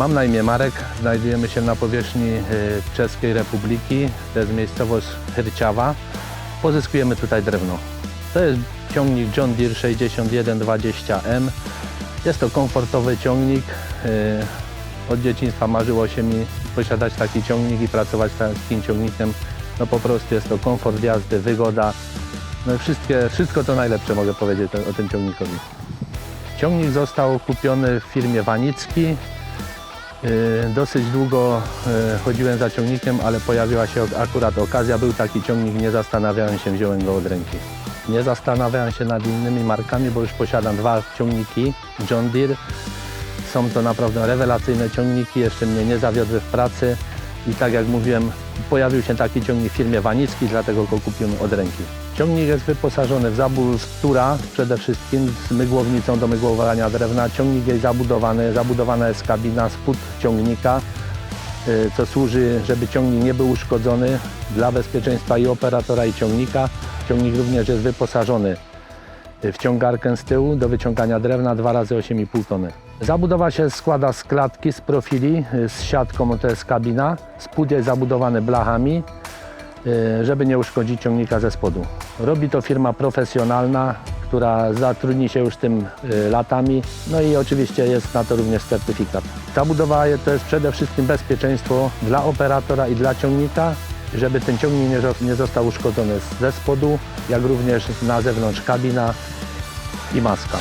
Mam na imię Marek, znajdujemy się na powierzchni y, Czeskiej Republiki, to jest miejscowość Hyrciawa. Pozyskujemy tutaj drewno. To jest ciągnik John Deere 6120M. Jest to komfortowy ciągnik. y, Od dzieciństwa marzyło się mi posiadać taki ciągnik i pracować z takim ciągnikiem. No po prostu jest to komfort jazdy, wygoda. No wszystkie, wszystko to najlepsze mogę powiedzieć o tym ciągnikowi. Ciągnik został kupiony w firmie Wanicki. Yy, Dosyć długo yy, chodziłem za ciągnikiem, ale pojawiła się akurat okazja. Był taki ciągnik, nie zastanawiałem się, wziąłem go od ręki. Nie zastanawiałem się nad innymi markami, bo już posiadam dwa ciągniki John Deere. Są to naprawdę rewelacyjne ciągniki, jeszcze mnie nie zawiodły w pracy. I tak jak mówiłem, pojawił się taki ciągnik w firmie Wanicki, dlatego go kupiłem od ręki. Ciągnik jest wyposażony w zabór stura przede wszystkim z mygłownicą do mygłowania drewna. Ciągnik jest zabudowany, zabudowana jest kabina spód ciągnika, y, co służy, żeby ciągnik nie był uszkodzony dla bezpieczeństwa i operatora i ciągnika. Ciągnik również jest wyposażony w ciągarkę z tyłu do wyciągania drewna 2 razy 8,5 tony. Zabudowa się składa z klatki, z profili, y, z siatką, to jest kabina. Spód jest zabudowany blachami, y, żeby nie uszkodzić ciągnika ze spodu. Robi to firma profesjonalna, która zatrudni się już tym y, latami. No i oczywiście jest na to również certyfikat. Zabudowa je- to jest przede wszystkim bezpieczeństwo dla operatora i dla ciągnika, żeby ten ciągnik nie, zo- nie został uszkodzony ze spodu, jak również na zewnątrz kabina i maska.